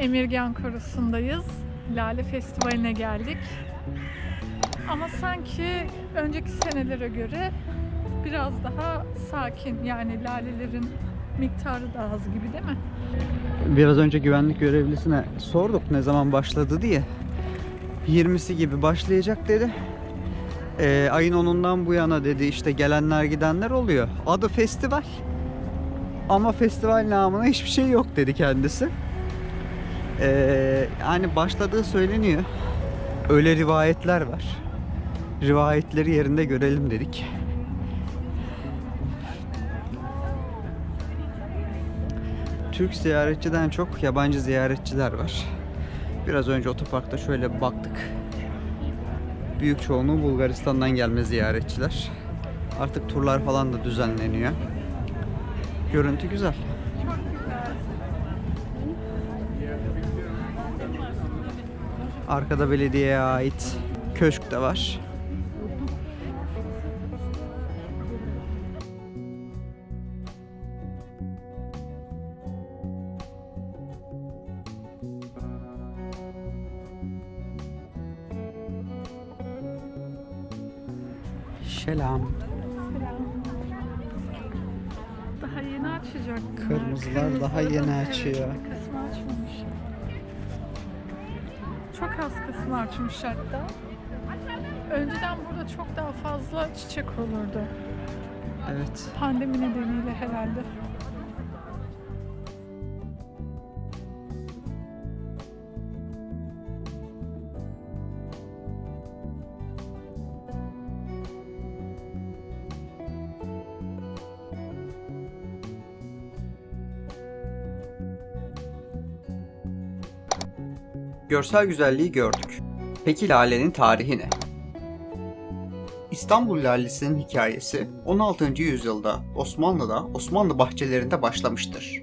Emirgan Korusu'ndayız. Lale Festivali'ne geldik. Ama sanki önceki senelere göre biraz daha sakin. Yani lalelerin miktarı da az gibi değil mi? Biraz önce güvenlik görevlisine sorduk ne zaman başladı diye. 20'si gibi başlayacak dedi. Ee, ayın 10'undan bu yana dedi işte gelenler gidenler oluyor. Adı festival. Ama festival namına hiçbir şey yok dedi kendisi. Ee, yani başladığı söyleniyor. Öyle rivayetler var. Rivayetleri yerinde görelim dedik. Türk ziyaretçiden çok yabancı ziyaretçiler var. Biraz önce otoparkta şöyle baktık. Büyük çoğunluğu Bulgaristan'dan gelme ziyaretçiler. Artık turlar falan da düzenleniyor. Görüntü güzel. Arkada belediyeye ait köşk de var. Selam. Daha yeni açacak. Kırmızılar daha yeni açıyor. Kısmı açmış hatta. Önceden burada çok daha fazla çiçek olurdu. Evet. Pandemi nedeniyle herhalde. Görsel güzelliği gördük. Peki lalenin tarihi ne? İstanbul lalesinin hikayesi 16. yüzyılda Osmanlı'da Osmanlı bahçelerinde başlamıştır.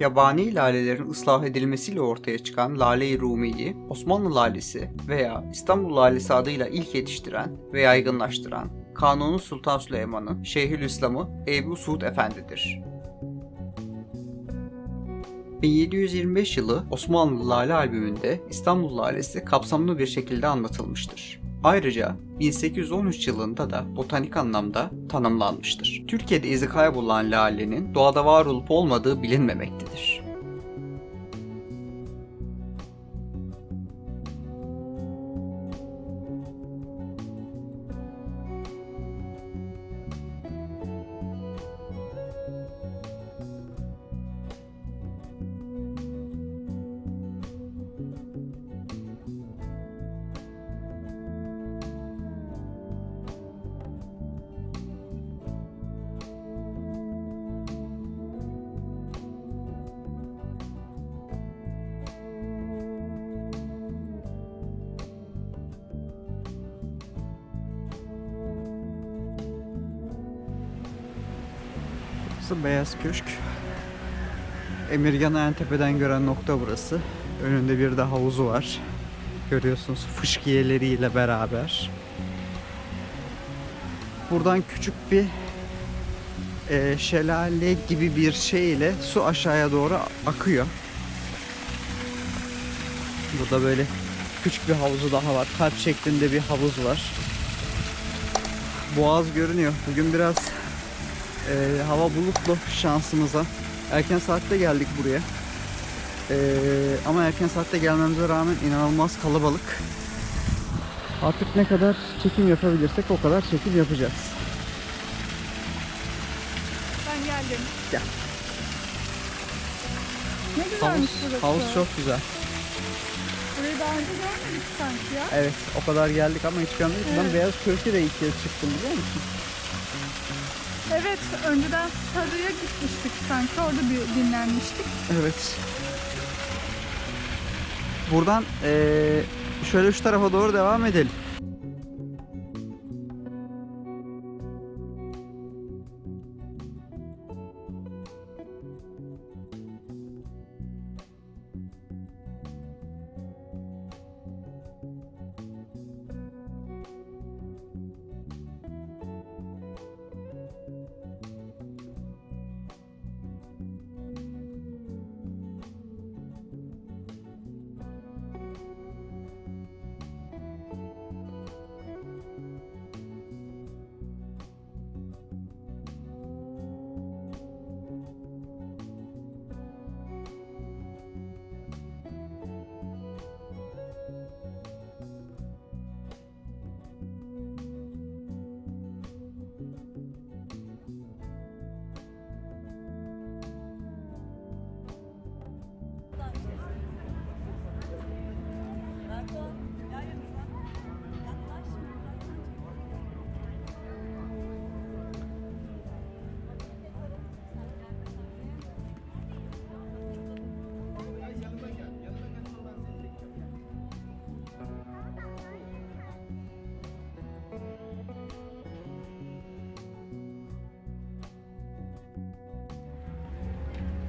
Yabani lalelerin ıslah edilmesiyle ortaya çıkan Lale-i Rumi'yi Osmanlı lalesi veya İstanbul lalesi adıyla ilk yetiştiren ve yaygınlaştıran Kanuni Sultan Süleyman'ın Şeyhülislam'ı Ebu Suud Efendi'dir. 1725 yılı Osmanlı Lale albümünde İstanbul Lalesi kapsamlı bir şekilde anlatılmıştır. Ayrıca 1813 yılında da botanik anlamda tanımlanmıştır. Türkiye'de izi kaybolan lalenin doğada var olup olmadığı bilinmemektedir. Burası Beyaz Köşk. Emirgan'ı en tepeden gören nokta burası. Önünde bir de havuzu var. Görüyorsunuz fışkiyeleriyle beraber. Buradan küçük bir e, şelale gibi bir şey ile su aşağıya doğru akıyor. Burada böyle küçük bir havuzu daha var. Kalp şeklinde bir havuz var. Boğaz görünüyor. Bugün biraz ee, hava bulutlu şansımıza. Erken saatte geldik buraya. Ee, ama erken saatte gelmemize rağmen inanılmaz kalabalık. Artık ne kadar çekim yapabilirsek o kadar çekim yapacağız. Ben geldim. Gel. Ne güzelmiş Havuz, burası. havuz çok güzel. Burayı daha önce görmedik sanki ya. Evet o kadar geldik ama hiç görmedik. Ben. Beyaz Köşk'e de ilk kez çıktım biliyor musun? Evet, önceden Sarı'ya gitmiştik sanki. Orada bir dinlenmiştik. Evet. Buradan eee, şöyle şu tarafa doğru devam edelim.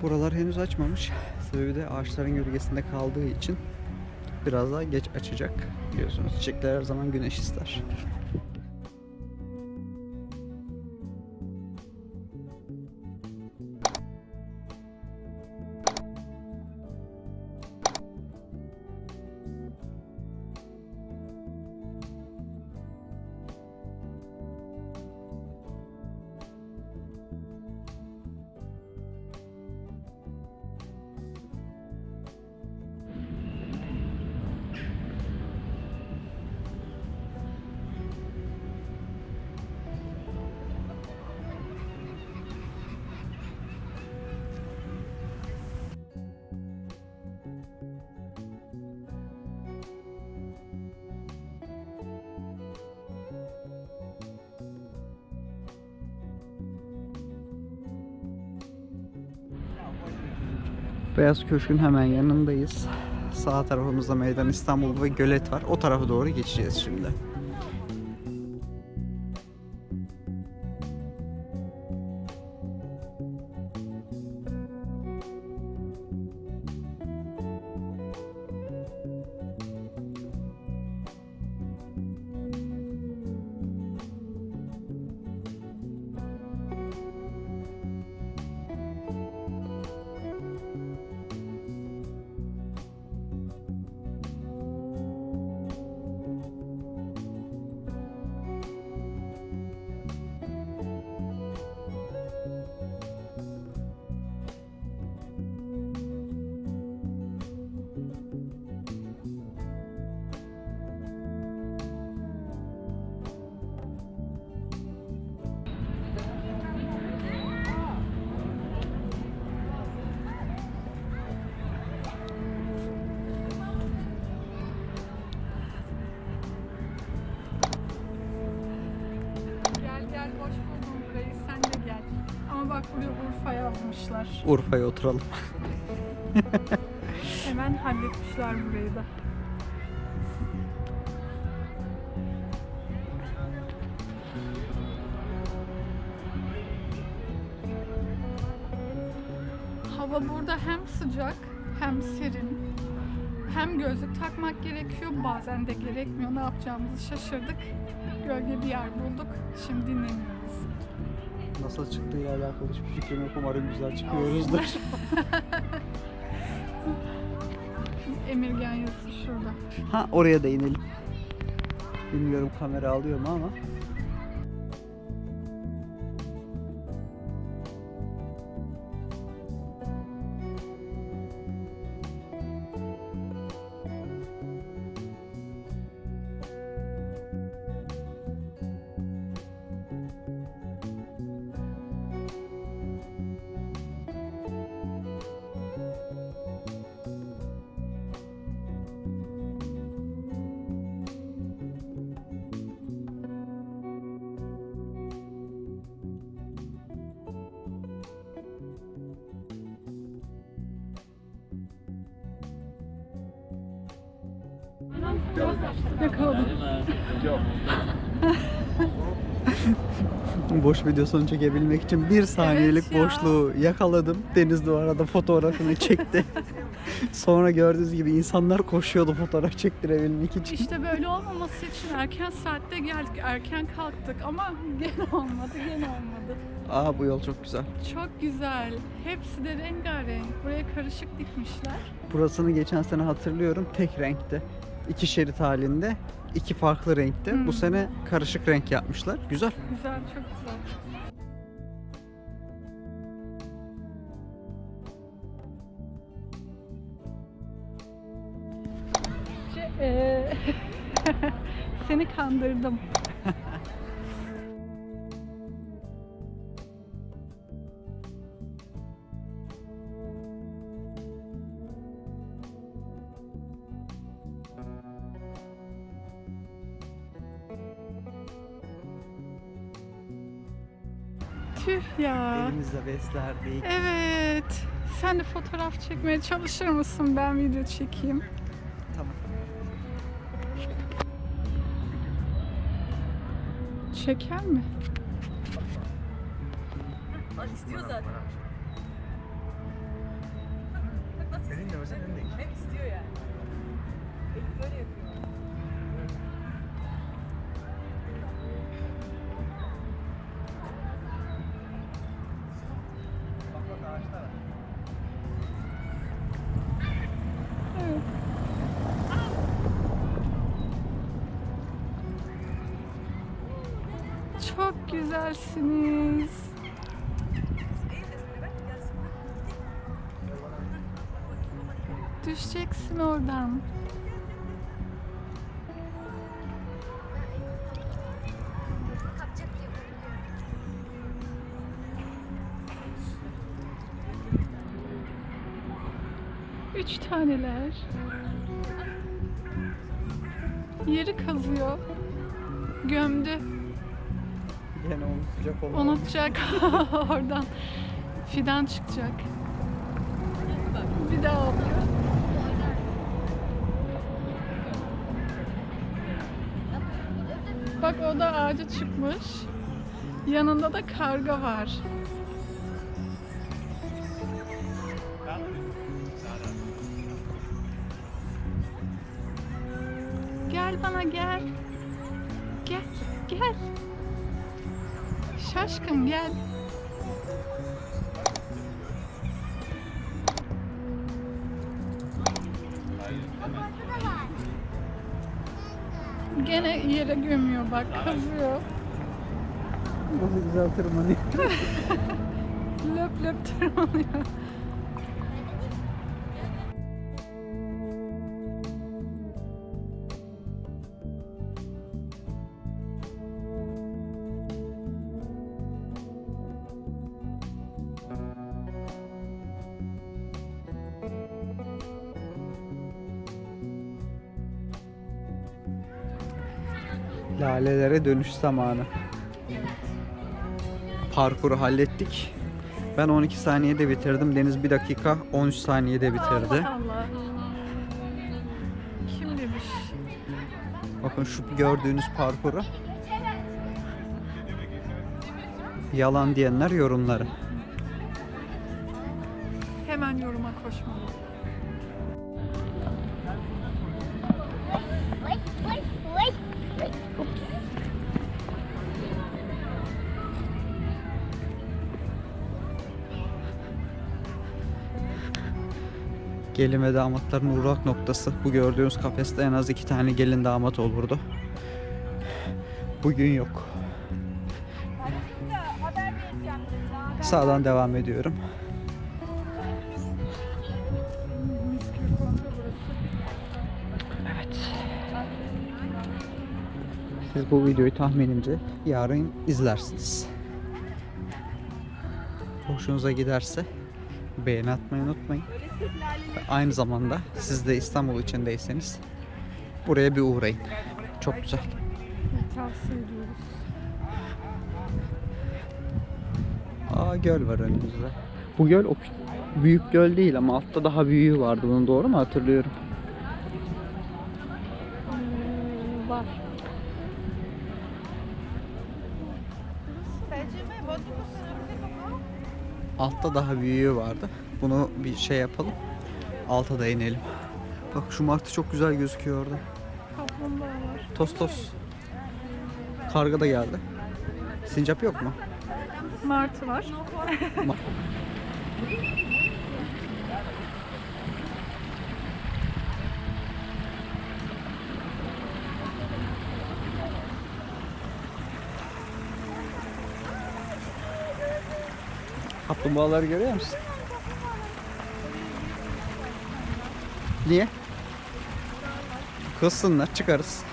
Buralar henüz açmamış. Sebebi de ağaçların gölgesinde kaldığı için biraz daha geç açacak. Biliyorsunuz çiçekler her zaman güneş ister. Beyaz Köşk'ün hemen yanındayız. Sağ tarafımızda Meydan İstanbul ve gölet var. O tarafa doğru geçeceğiz şimdi. Yazmışlar. Urfa'ya oturalım. Hemen halletmişler burayı da. Hava burada hem sıcak hem serin. Hem gözlük takmak gerekiyor, bazen de gerekmiyor. Ne yapacağımızı şaşırdık. Gölge bir yer bulduk. Şimdi dinleniyoruz. Nasıl çıktığıyla alakalı hiçbir fikrim yok. Umarım güzel çıkıyoruzdur. Emirgan yazısı şurada. ha oraya da inelim. Bilmiyorum kamera alıyor mu ama. Boş videosunu çekebilmek için bir saniyelik ya. boşluğu yakaladım. Deniz de o arada fotoğrafını çekti. Sonra gördüğünüz gibi insanlar koşuyordu fotoğraf çektirebilmek için. İşte böyle olmaması için erken saatte geldik, erken kalktık ama gene olmadı, gene olmadı. Aa bu yol çok güzel. Çok güzel. Hepsi de rengarenk. Buraya karışık dikmişler. Burasını geçen sene hatırlıyorum tek renkte. İki şerit halinde, iki farklı renkte. Hmm. Bu sene karışık renk yapmışlar. Güzel. Güzel, çok güzel. Şey, Seni kandırdım. Tüh ya. Elimizde beslerdik. Evet. Sen de fotoğraf çekmeye çalışır mısın? Ben video çekeyim. Tamam. Çeker mi? İstiyor zaten. Çok güzelsiniz. Düşeceksin oradan. Üç taneler. Yeri kazıyor. Gömdü. Unutacak olmalı. Unutacak oradan. Fidan çıkacak. Bir daha alıyor. Bak o da ağaca çıkmış. Yanında da karga var. Gel bana gel. Gel, gel. Şaşkın gel. Gene yere gömüyor bak kazıyor. Nasıl güzel tırmanıyor. Löp löp tırmanıyor. Lalelere dönüş zamanı. Parkuru hallettik. Ben 12 saniyede bitirdim. Deniz 1 dakika 13 saniyede bitirdi. Allah Allah. Kim demiş? Bakın şu gördüğünüz parkuru. Yalan diyenler yorumları. Gelin ve damatların uğrak noktası. Bu gördüğünüz kafeste en az iki tane gelin damat olurdu. Bugün yok. Sağdan devam ediyorum. Evet. Siz bu videoyu tahminimce yarın izlersiniz. Hoşunuza giderse beğeni atmayı unutmayın. Aynı zamanda siz de İstanbul içindeyseniz buraya bir uğrayın. Çok güzel. Tavsiye ediyoruz. Aa göl var önümüzde. Bu göl o büyük göl değil ama altta daha büyüğü vardı. Bunu doğru mu hatırlıyorum? Ee, var. Altta daha büyüğü vardı. Bunu bir şey yapalım. Alta da inelim. Bak şu martı çok güzel gözüküyor orada. Kaplumbağa var. Tostos. Karga da geldi. Sincap yok mu? Martı var. Ma- Kaplumbağaları görüyor musun? Niye? Kızsınlar çıkarız.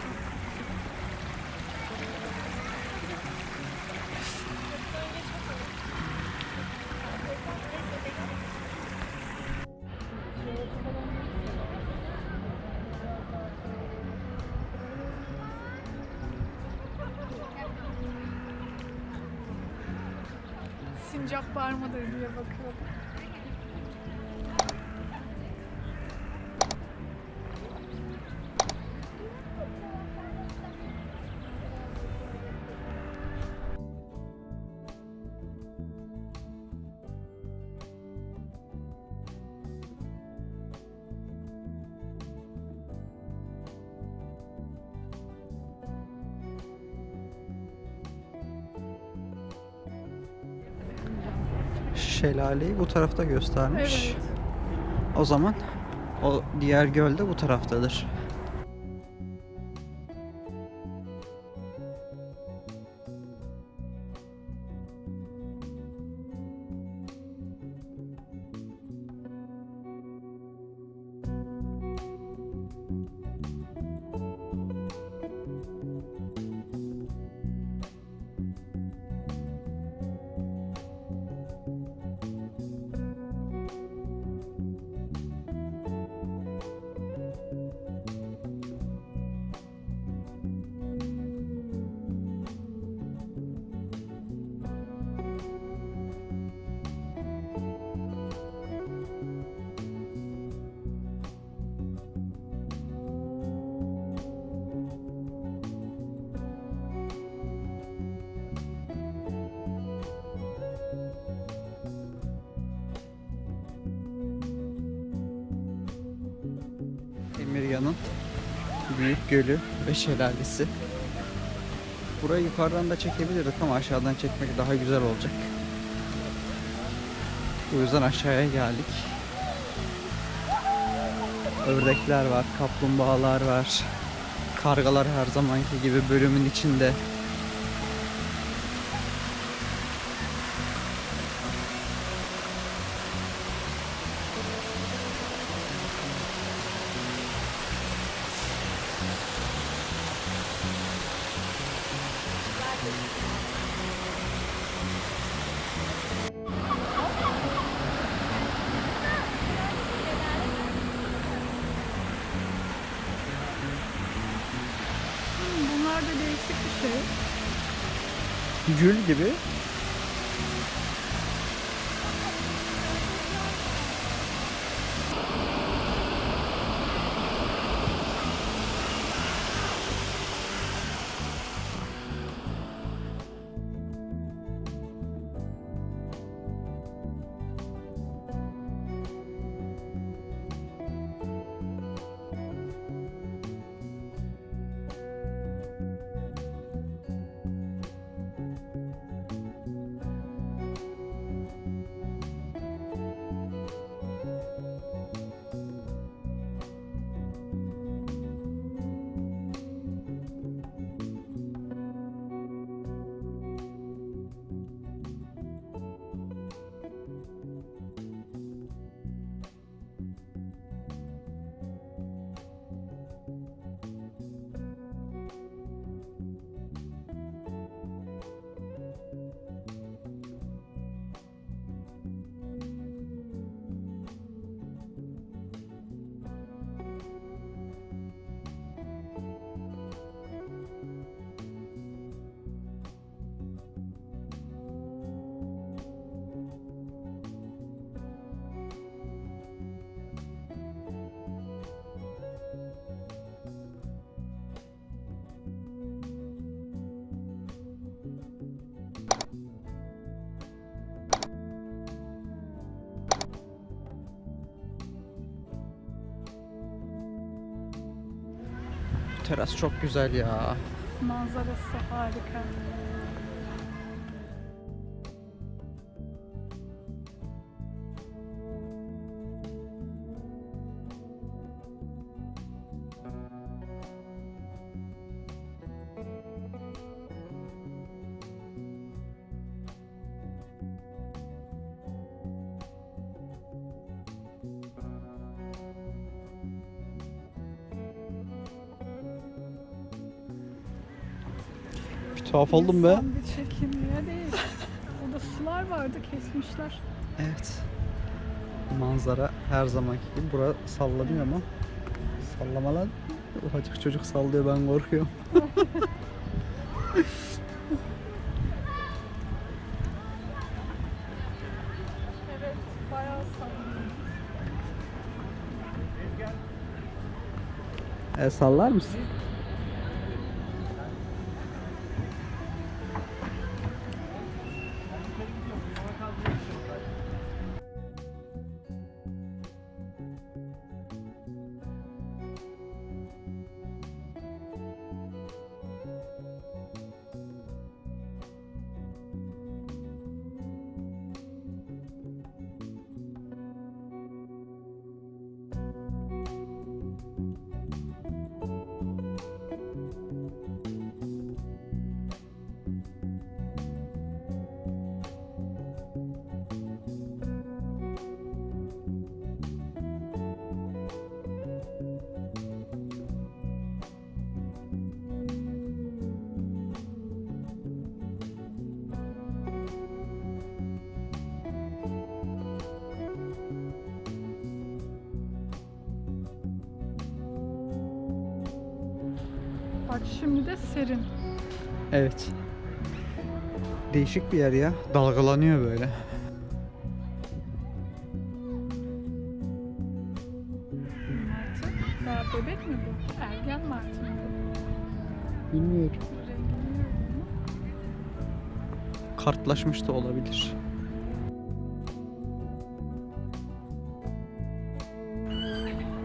Sincap var mıdır diye bakıyordum. Şelaleyi bu tarafta göstermiş. Evet. O zaman o diğer göl de bu taraftadır. Libya'nın büyük gölü ve şelalesi. Burayı yukarıdan da çekebilirdik ama aşağıdan çekmek daha güzel olacak. O yüzden aşağıya geldik. Ördekler var, kaplumbağalar var. Kargalar her zamanki gibi bölümün içinde. Gül gibi. Teras çok güzel ya. Manzarası harika. Tuhaf oldum be. İnsan bir çekimliğe değil. Orada sular vardı kesmişler. Evet. Manzara her zamanki gibi. Bura sallanıyor ama. Sallama lan. Ufacık çocuk sallıyor ben korkuyorum. Evet bayağı sallıyor. E, sallar mısın? Bak şimdi de serin. Evet. Değişik bir yer ya. Dalgalanıyor böyle. Martı. Daha bebek mi bu? Ergen martı mı bu? Bilmiyorum. Rengini. Kartlaşmış da olabilir.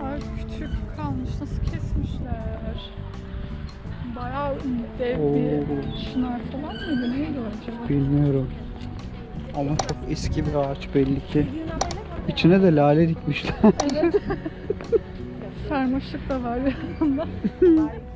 Ay küçük kalmış. Nasıl kesmişler? Bayağı dev bir çınar falan mıydı? Neydi acaba? Bilmiyorum. Ama çok eski bir ağaç belli ki. İçine de lale dikmişler. Evet. Sarmaşık da var yanında.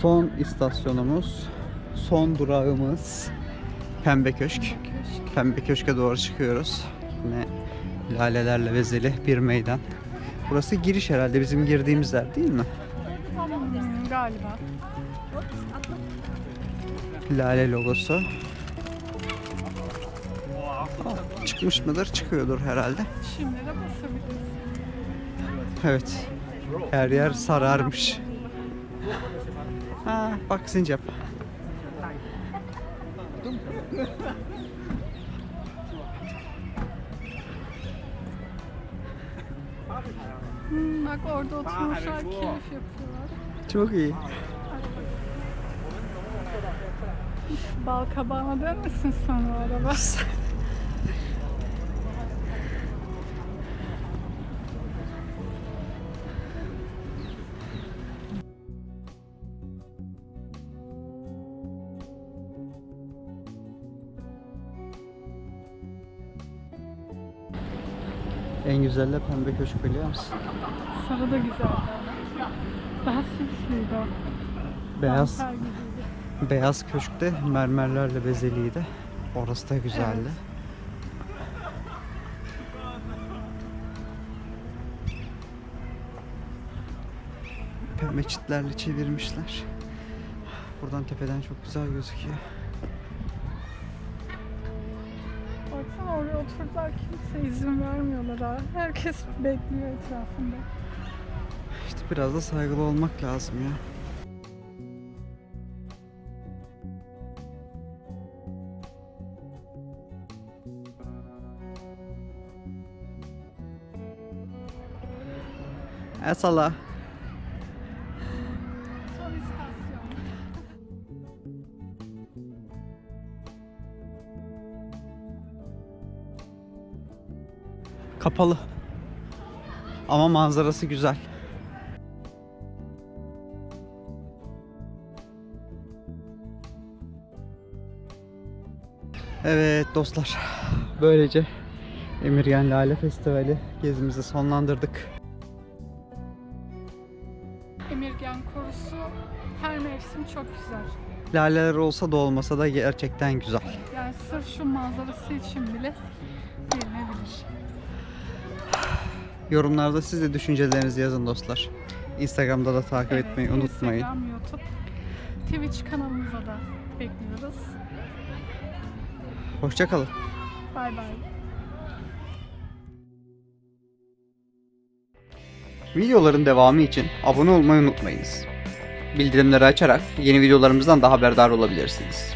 Son istasyonumuz, son durağımız Pembe Köşk. Köşk. Pembe Köşk'e doğru çıkıyoruz. Yine lalelerle vezeli bir meydan. Burası giriş herhalde bizim girdiğimiz yer değil mi? Hmm, galiba. Lale logosu. Aa, çıkmış mıdır? Çıkıyordur herhalde. Şimdi de basabiliriz. Evet. Her yer sararmış. Bak sincap. Hmm, bak orada oturmuşlar keyif yapıyorlar. Çok iyi. Bal kabağına dönmesin sonra araba. En güzel de pembe köşk biliyor musun? Sarı da güzeldi ama. Daha süslüydü o. Beyaz beyaz köşkte mermerlerle bezeliydi. Orası da güzeldi. Evet. Pembe çitlerle çevirmişler. Buradan tepeden çok güzel gözüküyor. Baksana oraya oturdular kimse izin vermiyorlar ha. Herkes bekliyor etrafında. İşte biraz da saygılı olmak lazım ya. Esala. Son Kapalı. Ama manzarası güzel. Evet dostlar. Böylece Emirgan Lale Festivali gezimizi sonlandırdık. Emirgen korusu her mevsim çok güzel. Laleler olsa da olmasa da gerçekten güzel. Yani sırf şu manzarası için bile gelinebilir. Yorumlarda siz de düşüncelerinizi yazın dostlar. Instagram'da da takip Evet, etmeyi unutmayın. Instagram, YouTube, Twitch kanalımıza da bekliyoruz. Hoşçakalın. Bay bay. Videoların devamı için abone olmayı unutmayınız. Bildirimleri açarak yeni videolarımızdan da haberdar olabilirsiniz.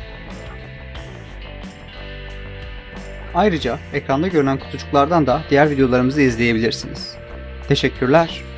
Ayrıca ekranda görünen kutucuklardan da diğer videolarımızı izleyebilirsiniz. Teşekkürler.